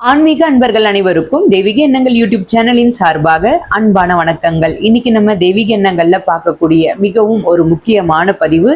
ஆன்மீக அன்பர்கள் அனைவருக்கும் தெய்வீக எண்ணங்கள் யூடியூப் சேனலின் சார்பாக அன்பான வணக்கங்கள். இன்னைக்கு நம்ம தெய்வீக எண்ணங்கள்ல பார்க்கக்கூடிய மிகவும் ஒரு முக்கியமான பதிவு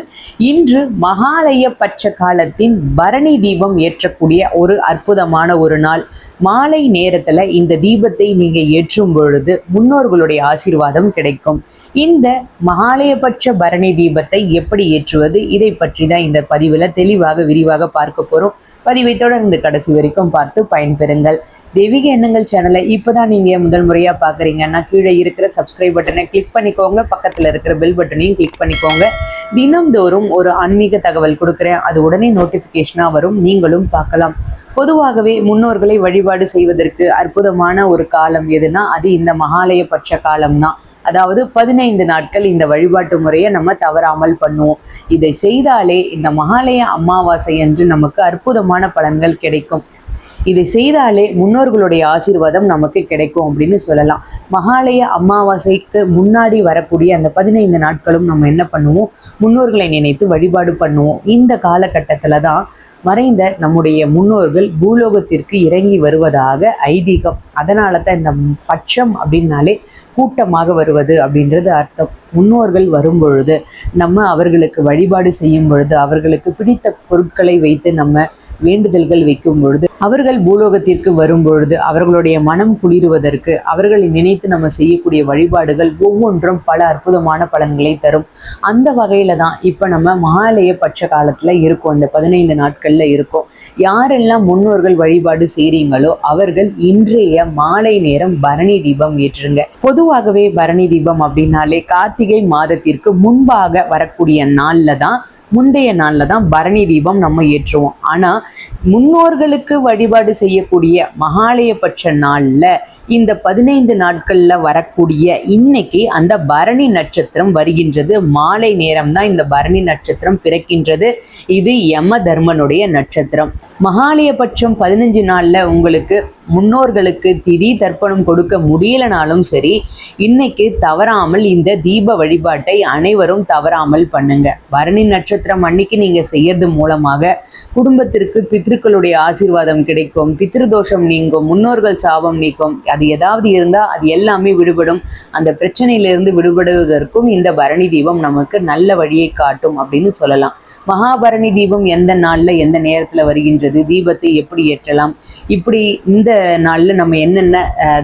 இன்று மகாலய பட்ச காலத்தின் பரணி தீபம் ஏற்றக்கூடிய ஒரு அற்புதமான ஒரு நாள். மாலை நேரத்துல இந்த தீபத்தை நீங்க ஏற்றும் பொழுது முன்னோர்களுடைய ஆசீர்வாதம் கிடைக்கும். இந்த மகாலயபட்ச பரணி தீபத்தை எப்படி ஏற்றுவது? இதை பற்றி தான் இந்த பதிவில் தெளிவாக விரிவாக பார்க்க போறோம். பதிவை தொடர்ந்து கடைசி வரைக்கும் பார்த்து பயன்பெறுங்கள் தெய்வீக எண்ணங்கள் சேனலை இப்போதான் நீங்க முதல் முறையா பார்க்குறீங்கன்னா கீழே இருக்கிற சப்ஸ்கிரைப் பட்டனை கிளிக் பண்ணிக்கோங்க. பக்கத்துல இருக்கிற பெல் பட்டனையும் கிளிக் பண்ணிக்கோங்க. தினம்தோறும் ஒரு ஆன்மீக தகவல் கொடுக்குறேன். அது உடனே நோட்டிஃபிகேஷனாக வரும். நீங்களும் பார்க்கலாம். பொதுவாகவே முன்னோர்களை வழிபாடு செய்வதற்கு அற்புதமான ஒரு காலம் எதுனா அது இந்த மகாலய பட்ச காலம் தான் அதாவது பதினைந்து நாட்கள் இந்த வழிபாட்டு முறையை நம்ம தவறாமல் பண்ணுவோம். இதை செய்தாலே இந்த மகாலய அமாவாசை என்று நமக்கு அற்புதமான பலன்கள் கிடைக்கும். இதை செய்தாலே முன்னோர்களுடைய ஆசீர்வாதம் நமக்கு கிடைக்கும் அப்படின்னு சொல்லலாம். மகாலய அமாவாசைக்கு முன்னாடி வரக்கூடிய அந்த பதினைந்து நாட்களும் நம்ம என்ன பண்ணுவோம்? முன்னோர்களை நினைத்து வழிபாடு பண்ணுவோம். இந்த காலகட்டத்தில் தான் மறைந்த நம்முடைய முன்னோர்கள் பூலோகத்திற்கு இறங்கி வருவதாக ஐதீகம். அதனால தான் இந்த பட்சம் அப்படின்னாலே கூட்டமாக வருவது அப்படின்றது அர்த்தம். முன்னோர்கள் வரும் பொழுது நம்ம அவர்களுக்கு வழிபாடு செய்யும் பொழுது அவர்களுக்கு பிடித்த பொருட்களை வைத்து நம்ம வேண்டுதல்கள் வைக்கும் பொழுது அவர்கள் பூலோகத்திற்கு வரும் பொழுது அவர்களுடைய மனம் குளிருவதற்கு அவர்களை நினைத்து நம்ம செய்யக்கூடிய வழிபாடுகள் ஒவ்வொன்றும் பல அற்புதமான பலன்களை தரும். அந்த வகையில தான் இப்போ நம்ம மகாலய பட்ச காலத்துல இருக்கோம். இந்த பதினைந்து நாட்கள்ல இருக்கோம். யாரெல்லாம் முன்னோர்கள் வழிபாடு செய்றீங்களோ அவர்கள் இன்றைய மாலை நேரம் பரணி தீபம் ஏற்றுங்க. பொதுவாகவே பரணி தீபம் அப்படின்னாலே கார்த்திகை மாதத்திற்கு முன்பாக வரக்கூடிய நாள்ல தான் முந்தைய நாளில் தான் பரணி தீபம் நம்ம ஏற்றுவோம். ஆனால் முன்னோர்களுக்கு வழிபாடு செய்யக்கூடிய மகாலயபட்ச நாளில் இந்த பதினைந்து நாட்களில் வரக்கூடிய இன்னைக்கு அந்த பரணி நட்சத்திரம் வருகின்றது. மாலை நேரம் தான் இந்த பரணி நட்சத்திரம் பிறக்கின்றது. இது யம தர்மனுடைய நட்சத்திரம். மகாலயபட்சம் பதினஞ்சு நாளில் உங்களுக்கு முன்னோர்களுக்கு திதி தர்ப்பணம் கொடுக்க முடியலனாலும் சரி இன்னைக்கு தவறாமல் இந்த தீப வழிபாட்டை அனைவரும் தவறாமல் பண்ணுங்க. பரணி நட்சத்திரம் அன்னைக்கு நீங்க செய்யறது மூலமாக குடும்பத்திற்கு பித்ருக்களுடைய ஆசீர்வாதம் கிடைக்கும் பித்ருதோஷம் நீங்கும் முன்னோர்கள் சாபம் நீக்கும். அது ஏதாவது இருந்தால் அது எல்லாமே விடுபடும். அந்த பிரச்சனையிலிருந்து விடுபடுவதற்கும் இந்த பரணி தீபம் நமக்கு நல்ல வழியை காட்டும் அப்படின்னு சொல்லலாம். மகாபரணி தீபம் எந்த நாளில் எந்த நேரத்தில் வருகின்றது தீபத்தை எப்படி ஏற்றலாம் இப்படி இந்த நாளில் நம்ம என்னென்ன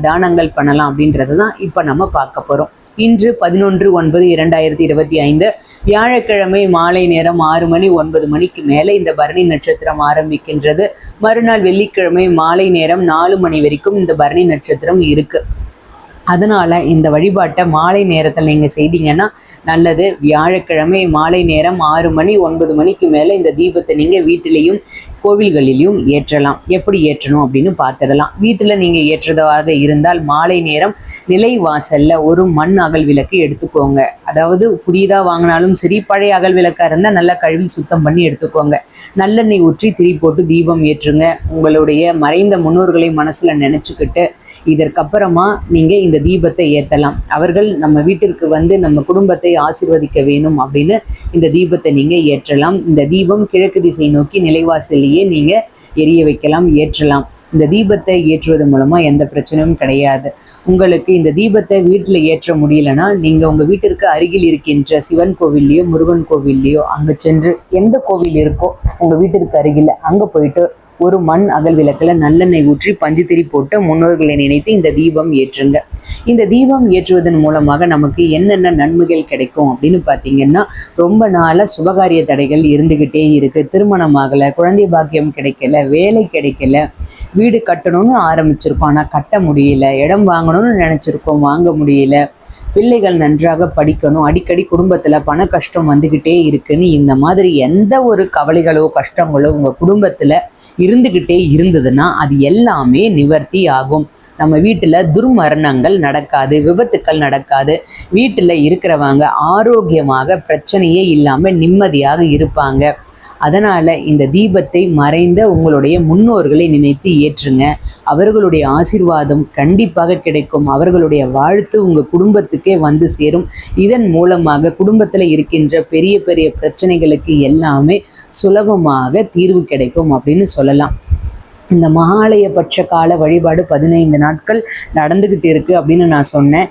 தானங்கள் பண்ணலாம் அப்படின்றது தான் இப்போ நம்ம பார்க்க போகிறோம் இன்று பதினொன்று ஒன்பது இரண்டாயிரத்தி இருபத்தி ஐந்து வியாழக்கிழமை மாலை நேரம் ஆறு மணி ஒன்பது மணிக்கு மேலே இந்த பரணி நட்சத்திரம் ஆரம்பிக்கின்றது. மறுநாள் வெள்ளிக்கிழமை மாலை நேரம் நாலு மணி வரைக்கும் இந்த பரணி நட்சத்திரம் இருக்குது அதனால் இந்த வழிபாட்டை மாலை நேரத்தில் நீங்கள் செய்தீங்கன்னா நல்லது. வியாழக்கிழமை மாலை நேரம் ஆறு மணி ஒன்பது மணிக்கு மேலே இந்த தீபத்தை நீங்கள் வீட்டிலையும் கோவில்களிலையும் ஏற்றலாம். எப்படி ஏற்றணும் அப்படின்னு பார்த்துடலாம். வீட்டில் நீங்கள் ஏற்றதாக இருந்தால் மாலை நேரம் நிலை வாசலில் ஒரு மண் அகல் விளக்கு எடுத்துக்கோங்க. அதாவது புதிதாக வாங்கினாலும் சரி பழைய அகல் விளக்காக இருந்தால் நல்லா கழுவி சுத்தம் பண்ணி எடுத்துக்கோங்க. நல்லெண்ணெய் ஊற்றி திரி போட்டு தீபம் ஏற்றுங்க. உங்களுடைய மறைந்த முன்னோர்களை மனசில் நினச்சிக்கிட்டு இதற்கப்புறமா நீங்கள் இந்த தீபத்தை ஏற்றலாம் அவர்கள் நம்ம வீட்டிற்கு வந்து நம்ம குடும்பத்தை ஆசிர்வதிக்க வேணும் அப்படின்னு இந்த தீபத்தை நீங்கள் ஏற்றலாம். இந்த தீபம் கிழக்கு திசை நோக்கி நிலைவாசலையே நீங்கள் எரிய வைக்கலாம் ஏற்றலாம். இந்த தீபத்தை ஏற்றுவது மூலமாக எந்த பிரச்சனையும் கிடையாது. உங்களுக்கு இந்த தீபத்தை வீட்டில் ஏற்ற முடியலன்னா நீங்கள் உங்கள் வீட்டிற்கு அருகில் இருக்கின்ற சிவன் கோவில்லையோ முருகன் கோவில்லையோ அங்கே சென்று எந்த கோவில் இருக்கோ உங்கள் வீட்டிற்கு அருகில் அங்கே போயிட்டு ஒரு மண் அகல் விளக்கில் நல்லெண்ணெய் ஊற்றி பஞ்சுத்திரி போட்டு முன்னோர்களை நினைத்து இந்த தீபம் ஏற்றுங்க. இந்த தீபம் ஏற்றுவதன் மூலமாக நமக்கு என்னென்ன நன்மைகள் கிடைக்கும் அப்படின்னு பார்த்தீங்கன்னா ரொம்ப நாளாக சுபகாரிய தடைகள் இருந்துக்கிட்டே இருக்குது திருமணம் ஆகலை குழந்தை பாக்கியம் கிடைக்கல வேலை கிடைக்கல வீடு கட்டணும்னு ஆரம்பிச்சிருக்கோம். ஆனால் கட்ட முடியல இடம் வாங்கணும்னு நினச்சிருக்கோம். வாங்க முடியல. பிள்ளைகள் நன்றாக படிக்கணும். அடிக்கடி குடும்பத்தில் பண கஷ்டம் வந்துக்கிட்டே இருக்குன்னு இந்த மாதிரி எந்த ஒரு கவலைகளோ கஷ்டங்களோ உங்கள் குடும்பத்தில் இருந்துக்கிட்டே இருந்ததுன்னா அது எல்லாமே நிவர்த்தி ஆகும். நம்ம வீட்டில் துர்மரணங்கள் நடக்காது விபத்துக்கள் நடக்காது. வீட்டில் இருக்கிறவங்க ஆரோக்கியமாக பிரச்சனையே இல்லாமல் நிம்மதியாக இருப்பாங்க. அதனால் இந்த தீபத்தை மறைந்த உங்களுடைய முன்னோர்களை நினைத்து ஏற்றுங்க. அவர்களுடைய ஆசீர்வாதம் கண்டிப்பாக கிடைக்கும். அவர்களுடைய வாழ்த்து உங்கள் குடும்பத்துக்கே வந்து சேரும். இதன் மூலமாக குடும்பத்தில் இருக்கின்ற பெரிய பெரிய பிரச்சனைகளுக்கு எல்லாமே சுலபமாக தீர்வு கிடைக்கும் அப்படின்னு சொல்லலாம். இந்த மகாலய பட்ச கால வழிபாடு பதினைந்து நாட்கள் நடந்துக்கிட்டு இருக்கு அப்படின்னு நான் சொன்னேன்.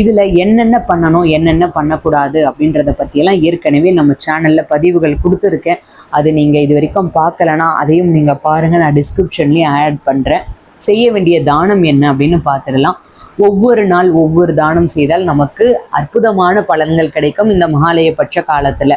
இதில் என்னென்ன பண்ணணும் என்னென்ன பண்ணக்கூடாது அப்படின்றத பற்றியெல்லாம் ஏற்கனவே நம்ம சேனலில் பதிவுகள் கொடுத்துருக்கேன். அது நீங்கள் இது வரைக்கும் பார்க்கலனா அதையும் நீங்கள் பாருங்கள் நான் டிஸ்கிரிப்ஷன்லேயும் ஆட் பண்ணுறேன் செய்ய வேண்டிய தானம் என்ன அப்படின்னு பார்த்துடலாம். ஒவ்வொரு நாள் ஒவ்வொரு தானம் செய்தால் நமக்கு அற்புதமான பலன்கள் கிடைக்கும் இந்த மகாலய பட்ச காலத்தில்.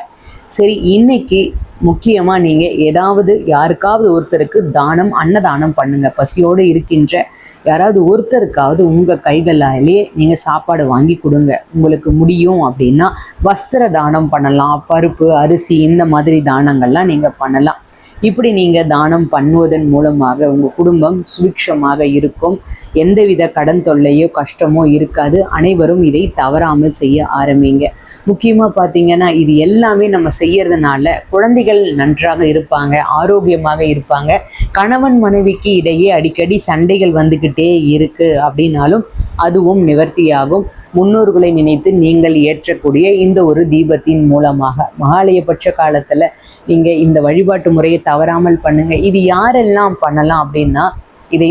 சரி இன்னைக்கு முக்கியமாக நீங்கள் ஏதாவது யாருக்காவது ஒருத்தருக்கு தானம் அன்னதானம் பண்ணுங்கள் பசியோடு இருக்கின்ற யாராவது ஒருத்தருக்காவது உங்கள் கைகளாலேயே நீங்கள் சாப்பாடு வாங்கி கொடுங்க. உங்களுக்கு முடியும் அப்படின்னா வஸ்திர தானம் பண்ணலாம் பருப்பு அரிசி இந்த மாதிரி தானங்கள்லாம் நீங்கள் பண்ணலாம். இப்படி நீங்கள் தானம் பண்ணுவதன் மூலமாக உங்கள் குடும்பம் சுபிக்ஷமாக இருக்கும். எந்தவித கடன் தொல்லையோ கஷ்டமோ இருக்காது. அனைவரும் இதை தவறாமல் செய்ய ஆரம்பிங்க. முக்கியமாக பார்த்தீங்கன்னா இது எல்லாமே நம்ம செய்யறதுனால குழந்தைகள் நன்றாக இருப்பாங்க ஆரோக்கியமாக இருப்பாங்க. கணவன் மனைவிக்கு இடையே அடிக்கடி சண்டைகள் வந்துக்கிட்டே இருக்குது அப்படின்னாலும் அதுவும் நிவர்த்தியாகும். முன்னோர்களை நினைத்து நீங்கள் ஏற்றக்கூடிய இந்த ஒரு தீபத்தின் மூலமாக மகாலயபட்ச காலத்தில் நீங்கள் இந்த வழிபாட்டு முறையை தவறாமல் பண்ணுங்கள் இது யாரெல்லாம் பண்ணலாம் அப்படின்னா இதை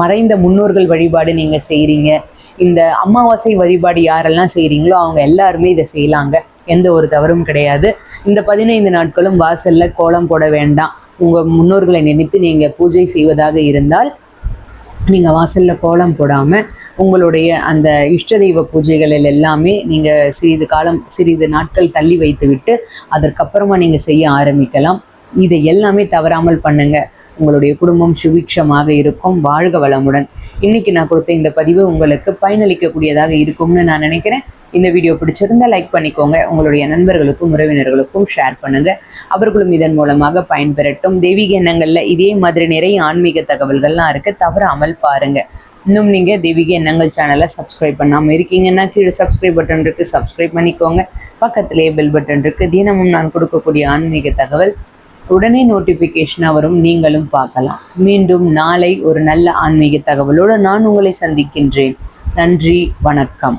மறைந்த முன்னோர்கள் வழிபாடு நீங்கள் செய்கிறீங்க இந்த அமாவாசை வழிபாடு யாரெல்லாம் செய்கிறீங்களோ அவங்க எல்லாருமே இதை செய்யலாங்க. எந்த ஒரு தவறும் கிடையாது. இந்த பதினைந்து நாட்களும் வாசலில் கோலம் போட வேண்டாம். உங்கள் முன்னோர்களை நினைத்து நீங்கள் பூஜை செய்வதாக இருந்தால் நீங்கள் வாசலில் கோலம் போடாமல் உங்களுடைய அந்த இஷ்ட தெய்வ பூஜைகளில் எல்லாமே நீங்கள் சிறிது காலம் சிறிது நாட்கள் தள்ளி வைத்துவிட்டு அதற்கப்புறமா நீங்கள் செய்ய ஆரம்பிக்கலாம். இதை எல்லாமே தவறாமல் பண்ணுங்க. உங்களுடைய குடும்பம் சுபிக்ஷமாக இருக்கும். வாழ்க வளமுடன். இன்னைக்கு நான் கொடுத்த இந்த பதிவு உங்களுக்கு பயனளிக்கக்கூடியதாக இருக்கும்னு நான் நினைக்கிறேன். இந்த வீடியோ பிடிச்சிருந்தா லைக் பண்ணிக்கோங்க. உங்களுடைய நண்பர்களுக்கும் உறவினர்களுக்கும் ஷேர் பண்ணுங்க. அவர்களும் இதன் மூலமாக பயன்பெறட்டும். தெய்வீக எண்ணங்கள்ல இதே மாதிரி நிறைய ஆன்மீக தகவல்கள்லாம் இருக்கு. தவறாமல் பாருங்க. இன்னும் நீங்க தெய்வீக எண்ணங்கள் சேனலை சப்ஸ்கிரைப் பண்ணாமல் இருக்கீங்கன்னா கீழே சப்ஸ்கிரைப் பட்டன் இருக்கு. சப்ஸ்கிரைப் பண்ணிக்கோங்க. பக்கத்துலேயே பெல் பட்டன் இருக்கு. தினமும் நான் கொடுக்கக்கூடிய ஆன்மீக தகவல் உடனே நோட்டிஃபிகேஷனாக வரும். நீங்களும் பார்க்கலாம். மீண்டும் நாளை ஒரு நல்ல ஆன்மீக தகவலோடு நான் உங்களை சந்திக்கின்றேன். நன்றி வணக்கம்.